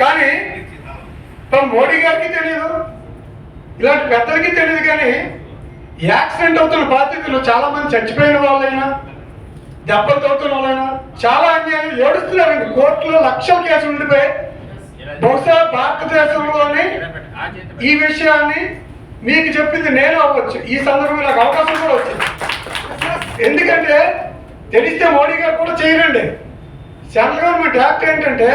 కానీ మోడీ గారికి తెలియదు ఇలాంటి పెద్దలకి తెలియదు కానీ యాక్సిడెంట్ అవుతున్న బాధితులు చాలా మంది చచ్చిపోయిన వాళ్ళైనా దెబ్బలు తోతున్న వాళ్ళైనా చాలా అన్యాయం ఏడుస్తున్నారండి. కోర్టులో లక్షల కేసులు ఉండిపోయి బహుశా భారతదేశంలోని ఈ విషయాన్ని మీకు చెప్పింది నేను అవ్వచ్చు. ఈ సందర్భంలో నాకు అవకాశం కూడా వచ్చింది. ఎందుకంటే తెలిస్తే మోడీ గారు కూడా చేయరండి. సెంట్రల్ గవర్నమెంట్ యాక్ట్ ఏంటంటే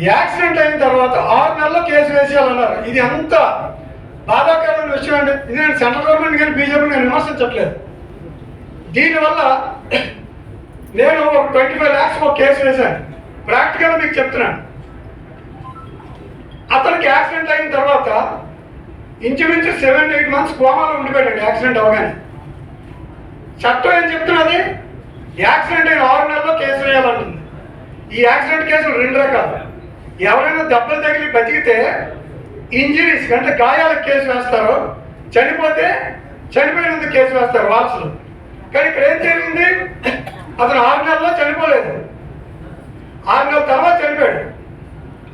యాక్సిడెంట్ అయిన తర్వాత ఆరు నెలల్లో కేసు వేసేయాలన్నారు. ఇది అంత బాధాకరమైన విషయం అండి ఇది నేను సెంట్రల్ గవర్నమెంట్ కానీ బీజేపీ నేను విమర్శించట్లేదు. దీనివల్ల నేను ఒక ట్వంటీ ఫైవ్ ల్యాక్స్ ఒక కేసు వేశాను. ప్రాక్టికల్ మీకు చెప్తున్నాను. అతనికి యాక్సిడెంట్ అయిన తర్వాత ఇంచుమించు సెవెన్ ఎయిట్ మంత్స్ కోమాలో ఉండిపోయాడు. యాక్సిడెంట్ అవగానే. చట్టం ఏం చెప్తున్నది? యాక్సిడెంట్ అయిన ఆరు నెలల్లో కేసు వేయాలంటుంది ఈ యాక్సిడెంట్ కేసులు రెండు రకాలు. ఎవరైనా దెబ్బలు తగిలి బతికితే ఇంజరీస్ అంటే గాయాలకు కేసు వేస్తారు. చనిపోతే చనిపోయినందుకు కేసు వేస్తారు వారసులు. కానీ ఇక్కడ ఏం జరిగింది? అతను ఆరు నెలల్లో చనిపోలేదు. ఆరు నెలల తర్వాత చనిపోయాడు.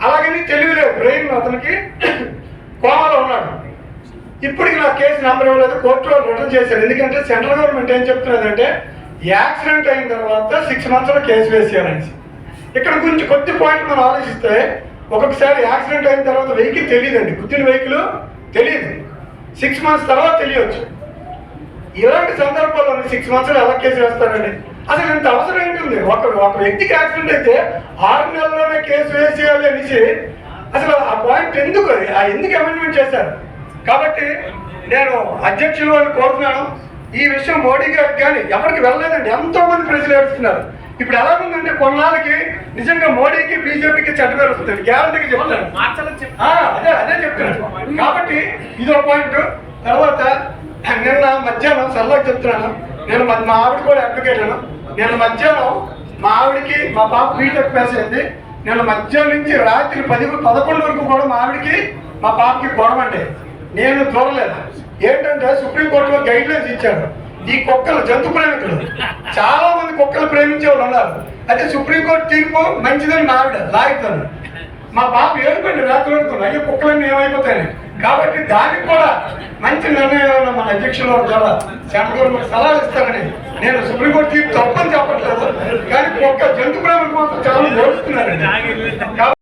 అలాగని తెలివి బ్రెయిన్ అతనికి కోమలో ఉన్నాడు. ఇప్పటికి నా కేసు నెంబర్ ఇవ్వలేదు. కోర్టులో రిటర్న్ చేశారు. ఎందుకంటే సెంట్రల్ గవర్నమెంట్ ఏం చెప్తున్నదంటే యాక్సిడెంట్ అయిన తర్వాత సిక్స్ మంత్స్లో కేసు వేసేయాలని ఇక్కడ గురించి కొద్ది పాయింట్ మనం ఆలోచిస్తే ఒక్కొక్కసారి యాక్సిడెంట్ అయిన తర్వాత వెహికల్ తెలియదండి. గుర్తిన వెహికల్? తెలియదు. సిక్స్ మంత్స్ తర్వాత తెలియవచ్చు ఇలాంటి సందర్భాల్లో సిక్స్ మంత్స్లో ఎలా కేసు వేస్తారండి? అసలు ఇంత అవసరం ఏంటుంది ఒక ఒక వ్యక్తికి యాక్సిడెంట్ అయితే ఆరు నెలల్లోనే కేసు వేసేయాలి అనేసి అసలు ఆ పాయింట్ ఎందుకు అది? ఆ ఎందుకు అమెండ్మెంట్ చేశారు? కాబట్టి నేను అధ్యక్షులు అని కోరుతున్నాను. ఈ విషయం మోడీ గారికి కానీ ఎవరికి వెళ్ళలేదండి. ఎంతోమంది ప్రజలు ఏడుస్తున్నారు. ఇప్పుడు ఎలా ఉందంటే కొన్నాళ్ళకి నిజంగా మోడీకి బీజేపీకి చెడ్డ పేరు వస్తుంది గ్యారంటీకి చెప్తాను అదే అదే చెప్తున్నాను. కాబట్టి ఇదో పాయింట్ తర్వాత నిన్న మధ్యాహ్నం సరదాగా చెప్తున్నాను. నేను మా ఆవిడ కూడా అడ్వకేట్ అను నేను మధ్యాహ్నం మా ఆవిడకి మా పాప బీటెక్ పాస్ అయింది. నేను మధ్యాహ్నం నుంచి రాత్రి పది పదకొండు వరకు కూడా మా ఆవిడకి మా పాపకి గొడవ అండి. నేను చూడలేదు ఏంటంటే సుప్రీంకోర్టులో గైడ్ లైన్స్ ఇచ్చారు. ఈ కుక్కలు జంతు ప్రేమికులు చాలా కుక్కలు ప్రేమించే వాళ్ళు ఉన్నారు. అయితే సుప్రీంకోర్టు తీర్పు మంచిదని మా ఆవిడ లాగుతాను మా బాబు ఏడుకోండి రాత్రి వరకు. అయ్యో కుక్కలన్నీ ఏమైపోతాయి కాబట్టి దానికి కూడా మంచి నిర్ణయం మన అధ్యక్షులు ద్వారా సెంట్రల్ గవర్నమెంట్ సలహాలు ఇస్తారని నేను సుప్రీంకోర్టు తీర్పు తప్పని చెప్పను.